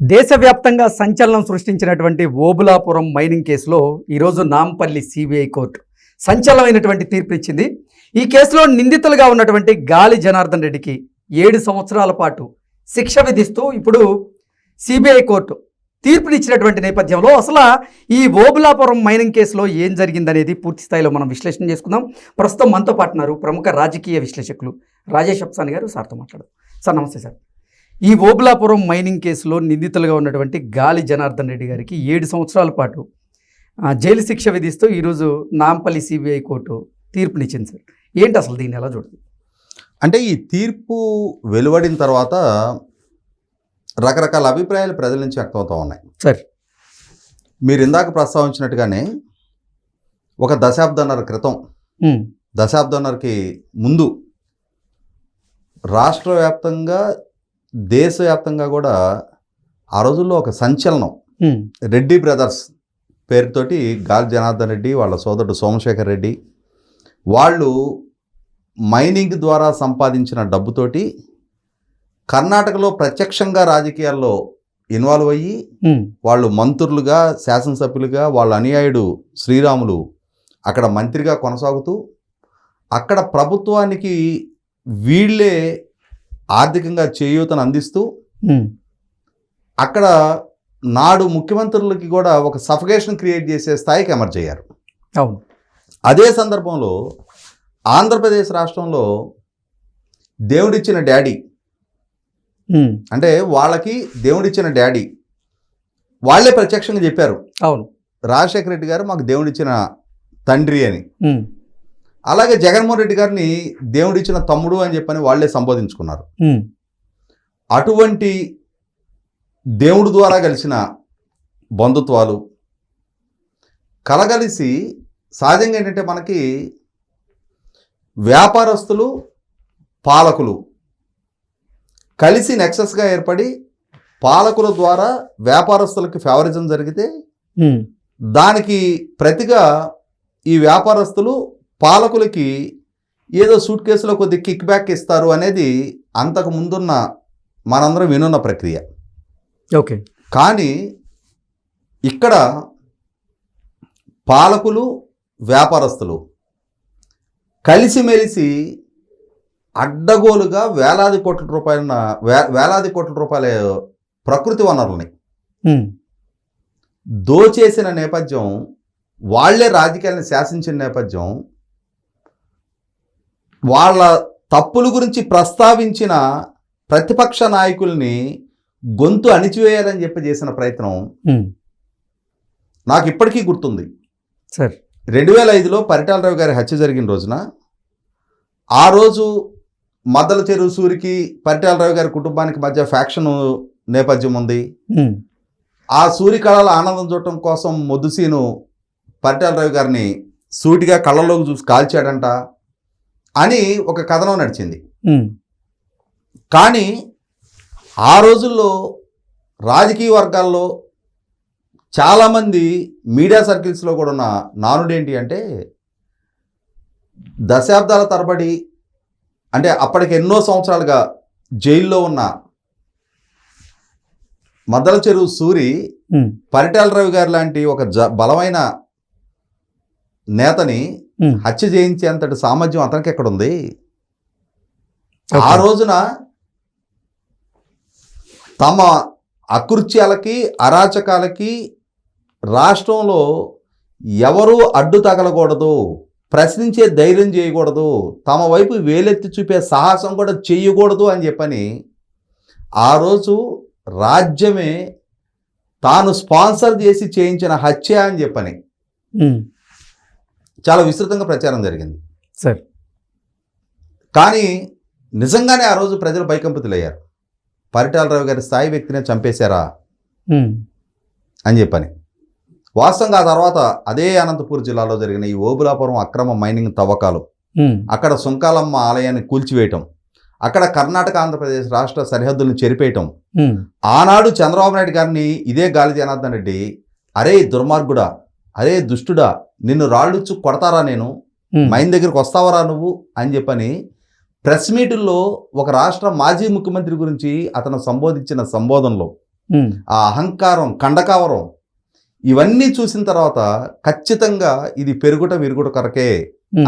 దేశవ్యాప్తంగా సంచలనం సృష్టించినటువంటి ఓబులాపురం మైనింగ్ కేసులో ఈరోజు నాంపల్లి సిబిఐ కోర్టు సంచలనమైనటువంటి తీర్పు ఇచ్చింది. ఈ కేసులో నిందితులుగా ఉన్నటువంటి గాలి జనార్దన్ రెడ్డికి ఏడు సంవత్సరాల పాటు శిక్ష విధిస్తూ ఇప్పుడు సిబిఐ కోర్టు తీర్పునిచ్చినటువంటి నేపథ్యంలో అసలు ఈ ఓబులాపురం మైనింగ్ కేసులో ఏం జరిగిందనేది పూర్తి స్థాయిలో మనం విశ్లేషణ చేసుకుందాం. ప్రస్తుతం మనతో పాటున్నారు ప్రముఖ రాజకీయ విశ్లేషకులు రాజేష్ అప్సాని గారు సార్తో మాట్లాడు సార్ నమస్తే సార్. ఈ ఓబులాపురం మైనింగ్ కేసులో నిందితులుగా ఉన్నటువంటి గాలి జనార్దన్ రెడ్డి గారికి ఏడు సంవత్సరాల పాటు జైలు శిక్ష విధిస్తూ ఈరోజు నాంపల్లి సిబిఐ కోర్టు తీర్పునిచ్చింది సార్. ఏంటి అసలు దీన్ని ఎలా చూడండి అంటే ఈ తీర్పు వెలువడిన తర్వాత రకరకాల అభిప్రాయాలు ప్రజల నుంచి వ్యక్తమవుతూ ఉన్నాయి. సార్. మీరు ఇందాక ప్రస్తావించినట్టుగానే ఒక దశాబ్దన్నర క్రితం దశాబ్దన్నరకి ముందు రాష్ట్ర వ్యాప్తంగా దేశవ్యాప్తంగా కూడా ఆ రోజుల్లో ఒక సంచలనం. రెడ్డి బ్రదర్స్ పేరుతోటి గాలి జనార్దన్ రెడ్డి వాళ్ళ సోదరుడు సోమశేఖర్ రెడ్డి వాళ్ళు మైనింగ్ ద్వారా సంపాదించిన డబ్బుతోటి కర్ణాటకలో ప్రత్యక్షంగా రాజకీయాల్లో ఇన్వాల్వ్ అయ్యి వాళ్ళు మంత్రులుగా శాసనసభ్యులుగా వాళ్ళ అనుయాయుడు శ్రీరాములు అక్కడ మంత్రిగా కొనసాగుతూ అక్కడ ప్రభుత్వానికి వీళ్ళే ఆర్థికంగా చేయూతను అందిస్తూ అక్కడ నాడు ముఖ్యమంత్రులకి కూడా ఒక సఫకేషన్ క్రియేట్ చేసే స్థాయికి ఎమర్జ్ అయ్యారు. అవును. అదే సందర్భంలో ఆంధ్రప్రదేశ్ రాష్ట్రంలో దేవుడిచ్చిన డాడీ అంటే వాళ్ళకి దేవుడిచ్చిన డాడీ వాళ్ళే ప్రత్యక్షంగా చెప్పారు. అవును. రాజశేఖర రెడ్డి గారు మాకు దేవుడిచ్చిన తండ్రి అని. అలాగే జగన్మోహన్ రెడ్డి గారిని దేవుడిచ్చిన తమ్ముడు అని చెప్పని వాళ్ళే సంబోధించుకున్నారు. అటువంటి దేవుడి ద్వారా కలిసిన బంధుత్వాలు కలగలిసి సహజంగా ఏంటంటే మనకి వ్యాపారస్తులు పాలకులు కలిసి నెక్సస్గా ఏర్పడి పాలకుల ద్వారా వ్యాపారస్తులకి ఫేవరిజం జరిగితే దానికి ప్రతిగా ఈ వ్యాపారస్తులు పాలకులకి ఏదో సూట్ కేసులో కొద్ది కిక్ బ్యాక్ ఇస్తారు అనేది అంతకు ముందున్న మనందరం వినున్న ప్రక్రియ. ఓకే. కానీ ఇక్కడ పాలకులు వ్యాపారస్తులు కలిసిమెలిసి అడ్డగోలుగా వేలాది కోట్ల రూపాయల వే వేలాది కోట్ల రూపాయల ప్రకృతి వనరుల్ని దోచేసిన నేపథ్యం వాళ్ళే రాజకీయాలను శాసించిన నేపథ్యం వాళ్ళ తప్పుల గురించి ప్రస్తావించిన ప్రతిపక్ష నాయకుల్ని గొంతు అణిచివేయాలని చెప్పి చేసిన ప్రయత్నం నాకు ఇప్పటికీ గుర్తుంది. సార్. రెండు వేల ఐదులో పరిటాలరావు గారి హత్య జరిగిన రోజున ఆ రోజు మద్దల చెరువు సూరికి పరిటాలరావు గారి కుటుంబానికి మధ్య ఫ్యాక్షన్ నేపథ్యం ఉంది. ఆ సూరి కళల ఆనందం చూడటం కోసం మొద్దుసీను పరిటాలరావు గారిని సూటిగా కళ్ళలోకి చూసి కాల్చాడంట. అని ఒక కథనం నడిచింది. కానీ ఆ రోజుల్లో రాజకీయ వర్గాల్లో చాలామంది మీడియా సర్కిల్స్లో కూడా ఉన్న నానుడేంటి అంటే దశాబ్దాల తరబడి అంటే అప్పటికి ఎన్నో సంవత్సరాలుగా జైల్లో ఉన్న మద్దల చెరువు సూరి పరిటాల రవి గారు లాంటి ఒక జ బలమైన నేతని హత్య చేయించేంతటి సామర్థ్యం అతనికి ఎక్కడుంది. ఆ రోజున తమ అకృత్యాలకి అరాచకాలకి రాష్ట్రంలో ఎవరూ అడ్డు తగలకూడదు ప్రశ్నించే ధైర్యం చేయకూడదు తమ వైపు వేలెత్తి చూపే సాహసం కూడా చేయకూడదు అని చెప్పని ఆ రోజు రాజ్యమే తాను స్పాన్సర్ చేసి చేయించిన హత్య అని చెప్పని చాలా విస్తృతంగా ప్రచారం జరిగింది. సార్. కానీ నిజంగానే ఆ రోజు ప్రజలు భయకంపితులయ్యారు. పరిటాలరావు గారి స్థాయి వ్యక్తినే చంపేశారా? అని చెప్పని. వాస్తవంగా ఆ తర్వాత అదే అనంతపూర్ జిల్లాలో జరిగిన ఈ ఓబులాపురం అక్రమ మైనింగ్ తవ్వకాలు. అక్కడ సుంకాలమ్మ ఆలయాన్ని కూల్చివేయటం. అక్కడ కర్ణాటక ఆంధ్రప్రదేశ్ రాష్ట్ర సరిహద్దులను చెరిపేయటం. ఆనాడు చంద్రబాబు నాయుడు గారిని ఇదే గాలి జనార్దన్ రెడ్డి అరే దుర్మార్గుడా అరే దుష్టుడా నిన్ను రాళ్ళుచ్చు కొడతారా నేను? ఉమ్, మైన్ దగ్గరికి వస్తావరా నువ్వు? అని చెప్పని ప్రెస్ మీటుల్లో ఒక రాష్ట్ర మాజీ ముఖ్యమంత్రి గురించి అతను సంబోధించిన సంబోధనలో ఆ అహంకారం కండకావరం ఇవన్నీ చూసిన తర్వాత ఖచ్చితంగా ఇది పెరుగుట విరుగుట కొరకే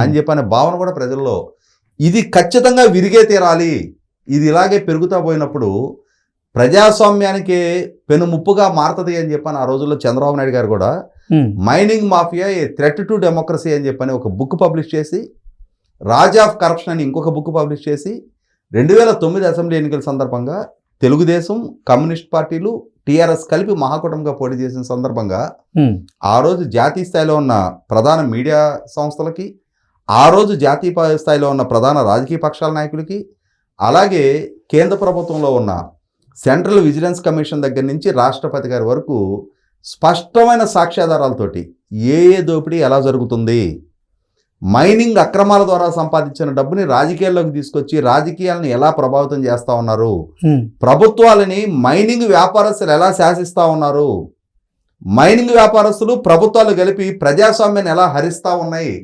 అని చెప్పనే భావన కూడా ప్రజల్లో. ఇది ఖచ్చితంగా విరిగే తీరాలి. ఇది ఇలాగే పెరుగుతా పోయినప్పుడు ప్రజాస్వామ్యానికి పెనుముప్పుగా మారుతుంది అని చెప్పని ఆ రోజుల్లో చంద్రబాబు నాయుడు గారు కూడా mining mafia a threat to democracy అని చెప్పని ఒక బుక్ పబ్లిష్ చేసి రాజ్ ఆఫ్ కరప్షన్ అని ఇంకొక బుక్ పబ్లిష్ చేసి రెండు వేల తొమ్మిది అసెంబ్లీ ఎన్నికల సందర్భంగా తెలుగుదేశం కమ్యూనిస్ట్ పార్టీలు టీఆర్ఎస్ కలిపి మహాకూటమిగా పోటీ చేసిన సందర్భంగా ఉమ్, ఆ రోజు జాతీయ స్థాయిలో ఉన్న ప్రధాన మీడియా సంస్థలకి ఆ రోజు జాతీయ స్థాయిలో ఉన్న ప్రధాన రాజకీయ పక్షాల నాయకులకి అలాగే కేంద్ర ప్రభుత్వంలో ఉన్న సెంట్రల్ విజిలెన్స్ కమిషన్ దగ్గర నుంచి రాష్ట్రపతి గారి వరకు స్పష్టమైన సాక్ష్యాధారాలతోటి ఏ ఏ దోపిడీ ఎలా జరుగుతుంది? మైనింగ్ అక్రమాల ద్వారా సంపాదించిన డబ్బుని రాజకీయాల్లోకి తీసుకొచ్చి రాజకీయాలను ఎలా ప్రభావితం చేస్తూ ఉన్నారు? ప్రభుత్వాలని మైనింగ్ వ్యాపారస్తులు ఎలా శాసిస్తూ ఉన్నారు? మైనింగ్ వ్యాపారస్తులు ప్రభుత్వాలు కలిపి ప్రజాస్వామ్యాన్ని ఎలా హరిస్తూ ఉన్నాయి?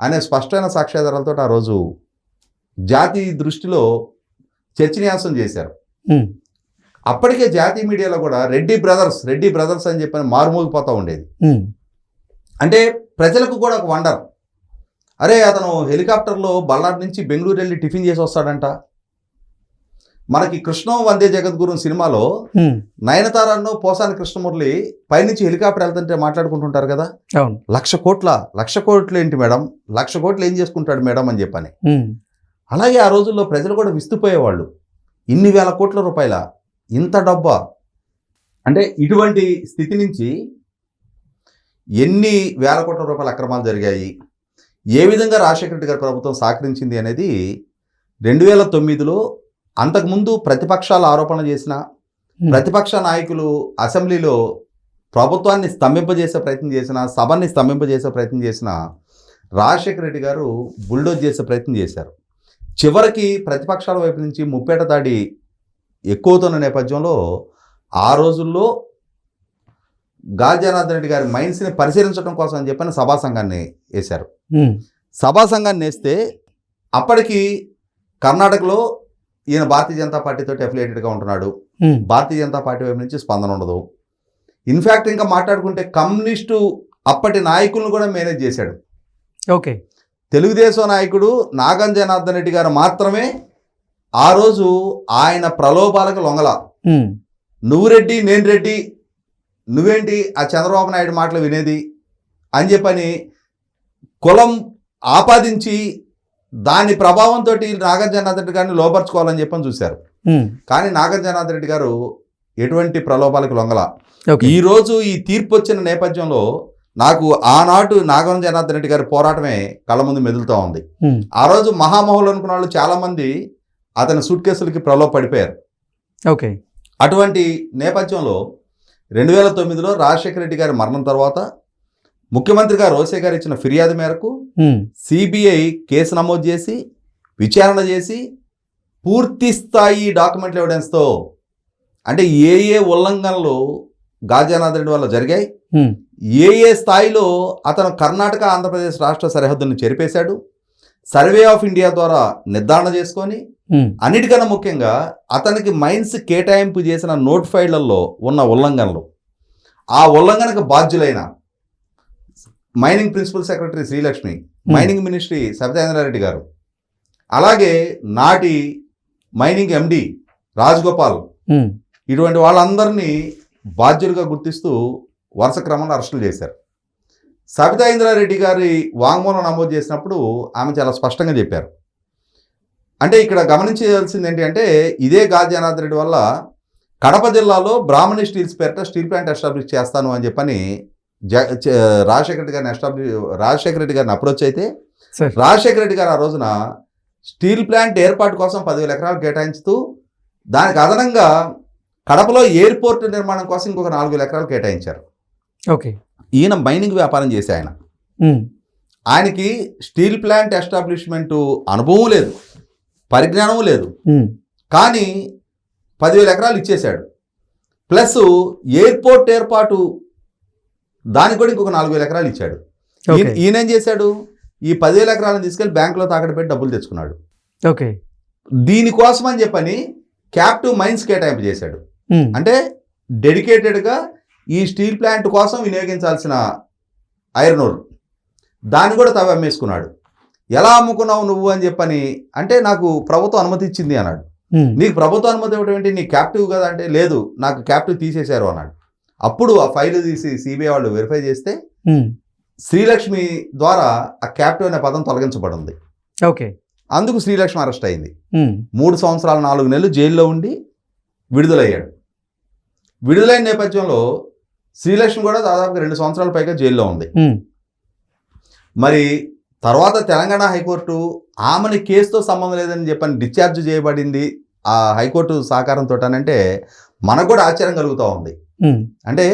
అనే స్పష్టమైన సాక్ష్యాధారాలతో ఆ రోజు జాతీయ దృష్టిలో చర్చనీయాంశం చేశారు. అప్పటికే జాతీయ మీడియాలో కూడా రెడ్డి బ్రదర్స్ రెడ్డి బ్రదర్స్ అని చెప్పని మారుమోగిపోతూ ఉండేది. అంటే ప్రజలకు కూడా ఒక వండర్. అరే అతను హెలికాప్టర్లో బళ్ళారి నుంచి బెంగళూరు వెళ్ళి టిఫిన్ చేసి వస్తాడంట. మనకి కృష్ణం వందే జగద్గురు సినిమాలో నయనతారన్నో పోసాని కృష్ణమురళి పైనుంచి హెలికాప్టర్ వెళ్తుంటే మాట్లాడుకుంటుంటారు కదా? లక్ష కోట్ల లక్ష కోట్లు ఏంటి మేడం? లక్ష కోట్లు ఏం చేసుకుంటాడు మేడం అని చెప్పని. అలాగే ఆ రోజుల్లో ప్రజలు కూడా విస్తుపోయేవాళ్ళు. ఇన్ని వేల కోట్ల రూపాయల ఇంత డబ్బా? అంటే ఇటువంటి స్థితి నుంచి ఎన్ని వేల కోట్ల రూపాయల అక్రమాలు జరిగాయి? ఏ విధంగా రాజశేఖర రెడ్డి గారి ప్రభుత్వం సహకరించింది అనేది రెండు వేల తొమ్మిదిలో అంతకుముందు ప్రతిపక్షాలు ఆరోపణలు చేసిన ప్రతిపక్ష నాయకులు అసెంబ్లీలో ప్రభుత్వాన్ని స్తంభింపజేసే ప్రయత్నం చేసిన సభని స్తంభింపజేసే ప్రయత్నం చేసిన రాజశేఖర రెడ్డి గారు బుల్డోజ్ చేసే ప్రయత్నం చేశారు. చివరికి ప్రతిపక్షాల వైపు నుంచి ముప్పేట దాడి ఎక్కువవుతున్న నేపథ్యంలో ఆ రోజుల్లో జనార్దన్ రెడ్డి గారి మైండ్స్ని పరిశీలించడం కోసం అని చెప్పని సభా సంఘాన్ని వేశారు. సభా సంఘాన్ని వేస్తే అప్పటికి కర్ణాటకలో ఈయన భారతీయ జనతా పార్టీతో అఫిలియేటెడ్గా ఉంటున్నాడు. భారతీయ జనతా పార్టీ వైపు నుంచి స్పందన ఉండదు. ఇన్ఫ్యాక్ట్ ఇంకా మాట్లాడుకుంటే కమ్యూనిస్టు అప్పటి నాయకులను కూడా మేనేజ్ చేశాడు. ఓకే. తెలుగుదేశం నాయకుడు నాగం జనార్దన్ రెడ్డి గారు మాత్రమే ఆ రోజు ఆయన ప్రలోభాలకు లొంగల. నువ్వు రెడ్డి నేను రెడ్డి నువ్వేంటి ఆ చంద్రబాబు నాయుడు మాటలు వినేది అని చెప్పని కులం ఆపాదించి దాని ప్రభావంతో నాగార్జున రెడ్డి గారిని లోపరుచుకోవాలని చెప్పని చూశారు. కానీ నాగార్జున రెడ్డి గారు ఎటువంటి ప్రలోభాలకు లొంగల. ఓకే. ఈ రోజు ఈ తీర్పు వచ్చిన నేపథ్యంలో నాకు ఆనాడు నాగం జనార్దన్ రెడ్డి గారి పోరాటమే కళ్ళ ముందు మెదులుతూ ఉంది. ఆ రోజు మహామహులు అనుకున్న వాళ్ళు చాలా మంది అతని సూట్ కేసులకి ప్రలోభ పడిపోయారు. ఓకే. అటువంటి నేపథ్యంలో రెండు వేల తొమ్మిదిలో రాజశేఖర రెడ్డి గారి మరణం తర్వాత ముఖ్యమంత్రిగా రోసే గారు ఇచ్చిన ఫిర్యాదు మేరకు సిబిఐ కేసు నమోదు చేసి విచారణ చేసి పూర్తి స్థాయి డాక్యుమెంట్ల ఎవిడెన్స్తో అంటే ఏ ఏ ఉల్లంఘనలు గాజానాథ్ రెడ్డి వల్ల జరిగాయి ఏ ఏ స్థాయిలో అతను కర్ణాటక ఆంధ్రప్రదేశ్ రాష్ట్ర సరిహద్దును చెరిపేశాడు సర్వే ఆఫ్ ఇండియా ద్వారా నిర్ధారణ చేసుకొని అన్నిటికన్నా ముఖ్యంగా అతనికి మైన్స్ కేటాయింపు చేసిన నోట్ ఫైళ్ళలో ఉన్న ఉల్లంఘనలు. ఆ ఉల్లంఘనకు బాధ్యులైన mining principal secretary Srilakshmi mining ministry Sabitha Indra Reddy garu అలాగే నాటి మైనింగ్ ఎండి రాజగోపాల్ ఇటువంటి వాళ్ళందరినీ బాధ్యులుగా గుర్తిస్తూ వరుస క్రమంలో అరెస్టులు చేశారు. సబితా ఇంద్రారెడ్డి గారి వాంగ్మూలం నమోదు చేసినప్పుడు ఆమె చాలా స్పష్టంగా చెప్పారు. అంటే ఇక్కడ గమనించాల్సింది ఏంటి అంటే ఇదే గాజానాథ్ రెడ్డి వల్ల కడప జిల్లాలో బ్రాహ్మణి స్టీల్స్ పేరిట స్టీల్ ప్లాంట్ ఎస్టాబ్లిష్ చేస్తాను అని చెప్పని జ రాజశేఖర రెడ్డి గారిని ఎస్టాబ్లిష్ రాజశేఖర రెడ్డి గారిని అప్రోచ్ అయితే రాజశేఖర రెడ్డి గారు ఆ రోజున స్టీల్ ప్లాంట్ ఏర్పాటు కోసం పదివేల ఎకరాలు కేటాయించుతూ దానికి అదనంగా కడపలో ఎయిర్పోర్ట్ నిర్మాణం కోసం ఇంకొక నాలుగు వేల ఎకరాలు కేటాయించారు. ఓకే. ఈయన మైనింగ్ వ్యాపారం చేసే ఆయన. ఆయనకి స్టీల్ ప్లాంట్ ఎస్టాబ్లిష్మెంటు అనుభవం లేదు. పరిజ్ఞానం లేదు. కానీ పదివేల ఎకరాలు ఇచ్చేశాడు. ప్లస్ ఎయిర్పోర్ట్ ఏర్పాటు దానికి కూడా ఇంకొక నాలుగు వేల ఎకరాలు ఇచ్చాడు. ఈయన ఈయన ఏం చేశాడు? ఈ పదివేల ఎకరాలను తీసుకెళ్ళి బ్యాంకులో తాకట్టు పెట్టి డబ్బులు తెచ్చుకున్నాడు. ఓకే. దీనికోసం అని చెప్పని క్యాప్టివ్ మైన్స్ కేటాయింపు చేశాడు. అంటే డెడికేటెడ్గా ఈ స్టీల్ ప్లాంట్ కోసం వినియోగించాల్సిన ఐరన్ ఓర్ దాన్ని కూడా తవ్వి అమ్మేసుకున్నాడు. ఎలా అమ్ముకున్నావు నువ్వు అని చెప్పని అంటే నాకు ప్రభుత్వం అనుమతి ఇచ్చింది అన్నాడు. నీకు ప్రభుత్వ అనుమతి ఇవ్వడం ఏంటి? నీ క్యాప్టివ్ కదా అంటే లేదు నాకు క్యాప్టివ్ తీసేశారు అన్నాడు. అప్పుడు ఆ ఫైల్ తీసి సిబిఐ వాళ్ళు వెరిఫై చేస్తే శ్రీలక్ష్మి ద్వారా ఆ క్యాప్టివ్ అనే పదం తొలగించబడింది. ఓకే. అందుకు శ్రీలక్ష్మి అరెస్ట్ అయింది. మూడు సంవత్సరాల నాలుగు నెలలు జైల్లో ఉండి విడుదలయ్యాడు. విడుదలైన నేపథ్యంలో శ్రీలక్ష్మి కూడా దాదాపుగా రెండు సంవత్సరాల పైగా జైల్లో ఉంది. మరి తర్వాత తెలంగాణ హైకోర్టు ఆమెని కేసుతో సంబంధం లేదని చెప్పని డిశ్చార్జ్ చేయబడింది ఆ హైకోర్టు సహకారంతో అంటే మనకు కూడా ఆశ్చర్యం కలుగుతూ ఉంది అంటే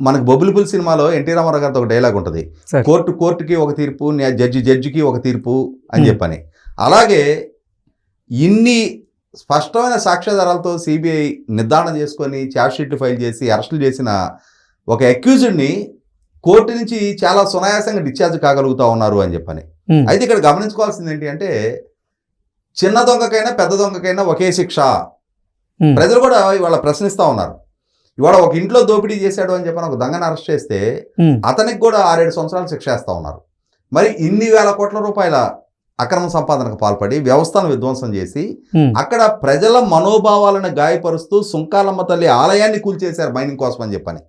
మనకు బొబ్బులిపుల్ సినిమాలో ఎన్టీ రామారావు గారితో ఒక డైలాగ్ ఉంటుంది. కోర్టు కోర్టుకి ఒక తీర్పు జడ్జి జడ్జికి ఒక తీర్పు అని. చెప్పని అలాగే ఇన్ని స్పష్టమైన సాక్ష్యాధారాలతో సిబిఐ నిర్ధారణ చేసుకొని ఛార్జ్షీట్లు ఫైల్ చేసి అరెస్టులు చేసిన ఒక అక్యూజ్డ్ని కోర్టు నుంచి చాలా సునాయాసంగా డిశ్చార్జ్ కాగలుగుతా ఉన్నారు అని చెప్పని. అయితే ఇక్కడ గమనించుకోవాల్సింది ఏంటి అంటే చిన్న దొంగకైనా పెద్ద దొంగకైనా ఒకే శిక్ష. ప్రజలు కూడా ఇవాళ ప్రశ్నిస్తూ ఉన్నారు. ఇవాళ ఒక ఇంట్లో దోపిడీ చేశాడు అని చెప్పని ఒక దొంగను అరెస్ట్ చేస్తే అతనికి కూడా ఆరేడు సంవత్సరాలు శిక్ష వేస్తూ ఉన్నారు. మరి ఇన్ని వేల కోట్ల రూపాయల అక్రమ సంపాదనకు పాల్పడి వ్యవస్థను విధ్వంసం చేసి అక్కడ ప్రజల మనోభావాలను గాయపరుస్తూ సుంకాలమ్మ తల్లి ఆలయాన్ని కూల్చేశారు మైనింగ్ కోసం అని చెప్పని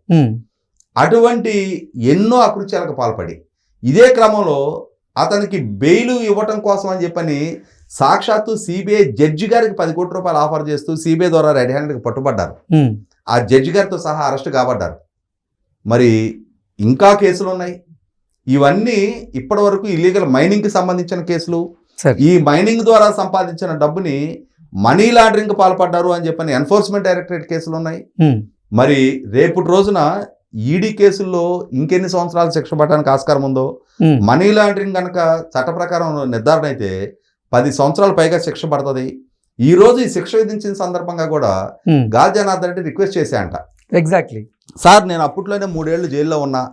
అటువంటి ఎన్నో అకృత్యాలకు పాల్పడి. ఇదే క్రమంలో అతనికి బెయిల్ ఇవ్వటం కోసం అని చెప్పని సాక్షాత్తు సిబిఐ జడ్జి గారికి పది కోట్ల రూపాయలు ఆఫర్ చేస్తూ సిబిఐ ద్వారా రెడ్ హ్యాండ్కి పట్టుబడ్డారు. ఆ జడ్జి గారితో సహా అరెస్ట్ కాబడ్డారు. మరి ఇంకా కేసులు ఉన్నాయి. ఇవన్నీ ఇప్పటి వరకు ఇల్లీగల్ మైనింగ్కి సంబంధించిన కేసులు. ఈ మైనింగ్ ద్వారా సంపాదించిన డబ్బుని మనీ లాండరింగ్ పాల్పడ్డారు అని చెప్పని ఎన్ఫోర్స్మెంట్ డైరెక్టరేట్ కేసులు ఉన్నాయి. మరి రేపటి రోజున ఈడీ కేసుల్లో ఇంకెన్ని సంవత్సరాలు శిక్ష పడడానికి ఆస్కారం ఉందో మనీ లాండరింగ్ కనుక చట్ట ప్రకారం నిర్ధారణ అయితే పది సంవత్సరాల పైగా శిక్ష పడుతుంది. ఈ రోజు ఈ శిక్ష విధించిన సందర్భంగా కూడా జనార్దన్ రెడ్డి రిక్వెస్ట్ చేశా అంట ఎగ్జాక్ట్లీ సార్ నేను అప్పట్లోనే మూడేళ్ళు జైల్లో ఉన్నా.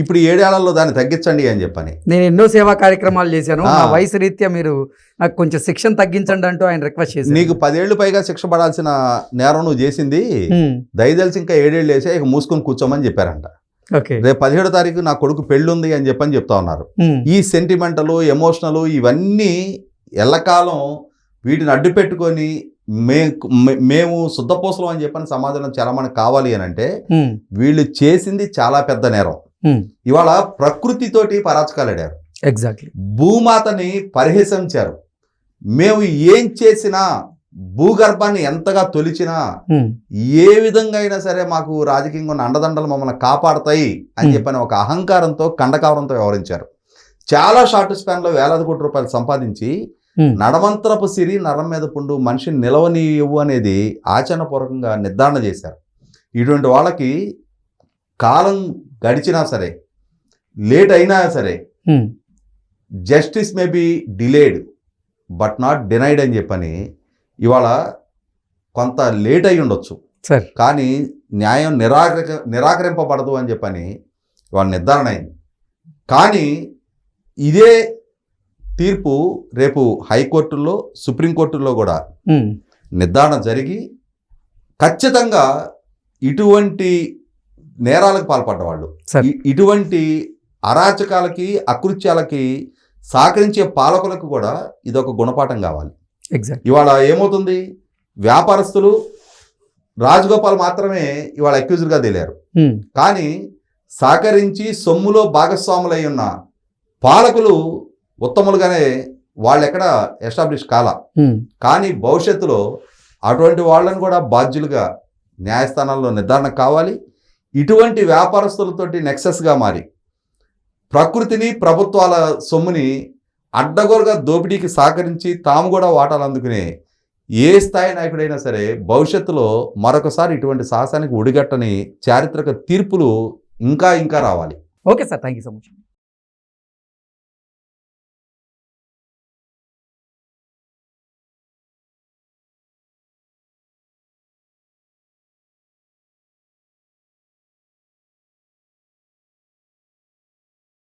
ఇప్పుడు ఏడేళ్ళలో దాన్ని తగ్గించండి అని చెప్పని. నేను ఎన్నో సేవా కార్యక్రమాలు చేశాను. నా వయసు రీత్యా మీరు నాకు కొంచెం శిక్షణ తగ్గించండి అంటూ ఆయన రిక్వెస్ట్ చేశారు. నీకు పదేళ్ళు పైగా శిక్ష పడాల్సిన నేరం నువ్వు చేసింది దయదలిసి ఇంకా ఏడేళ్ళు వేసే ఇక మూసుకొని కూర్చోమని చెప్పారంట. ఓకే. రేపు పదిహేడో తారీఖు నా కొడుకు పెళ్ళి ఉంది అని చెప్పని చెప్తా ఉన్నారు. ఈ సెంటిమెంటల్ ఎమోషనల్ ఇవన్నీ ఎల్లకాలం వీటిని అడ్డు పెట్టుకొని మే మేము శుద్ధపూసలం అని చెప్పని సమాజంలో చాలా మనకు కావాలి అని అంటే వీళ్ళు చేసింది చాలా పెద్ద నేరం. ఇవాళ ప్రకృతితోటి పరాచకాలాడారు ఎగ్జాక్ట్లీ భూమాతని పరిహసించారు. మేము ఏం చేసినా భూగర్భాన్ని ఎంతగా తొలిచినా ఏ విధంగా అయినా సరే మాకు రాజకీయంగా ఉన్న అండదండలు మమ్మల్ని కాపాడతాయి అని. చెప్పని ఒక అహంకారంతో కండకావరంతో వ్యవహరించారు. చాలా షార్ట్ స్పాన్లో వేలాది కోట్ల రూపాయలు సంపాదించి నడమంత్రపు సిరి నరం మీద పుండు మనిషిని నిలవనీయవు అనేది ఆచరణపూర్వకంగా నిర్ధారణ చేశారు. ఇటువంటి వాళ్ళకి కాలం గడిచినా సరే లేట్ అయినా సరే justice may be delayed but not denied అని చెప్పని ఇవాళ కొంత లేట్ అయి ఉండొచ్చు. సార్ కానీ న్యాయం నిరాకరి నిరాకరింపబడదు అని చెప్పని ఇవాళ నిర్ధారణ అయింది. కానీ ఇదే తీర్పు రేపు హైకోర్టుల్లో సుప్రీంకోర్టుల్లో కూడా ఉమ్, నిర్ధారణ జరిగి ఖచ్చితంగా ఇటువంటి నేరాలకు పాల్పడ్డవాళ్ళు. సార్. ఇ- ఇటువంటి అరాచకాలకి అకృత్యాలకి సహకరించే పాలకులకు కూడా ఇదొక గుణపాఠం కావాలి. ఎగ్జాక్ట్ ఇవాళ ఏమవుతుంది? వ్యాపారస్తులు రాజగోపాల్ మాత్రమే ఇవాళ అక్యూజ్డ్గా తేలారు. ఉమ్, కానీ సహకరించి సొమ్ములో భాగస్వాములై ఉన్న పాలకులు ఉత్తములుగానే వాళ్ళు ఎక్కడ ఎస్టాబ్లిష్ కాల. ఉమ్, కానీ భవిష్యత్తులో అటువంటి వాళ్ళని కూడా బాధ్యులుగా న్యాయస్థానాల్లో నిర్ధారణ కావాలి. ఇటువంటి వ్యాపారస్తులతోటి నెక్సెస్గా మారి ప్రకృతిని ప్రభుత్వాల సొమ్ముని అడ్డగోరగా దోపిడీకి సహకరించి తాము కూడా వాటాలు అందుకునే ఏ స్థాయి నాయకుడైనా సరే భవిష్యత్తులో మరొకసారి ఇటువంటి సాహసానికి ఒడిగట్టని చారిత్రక తీర్పులు ఇంకా ఇంకా రావాలి. Okay sir thank you so much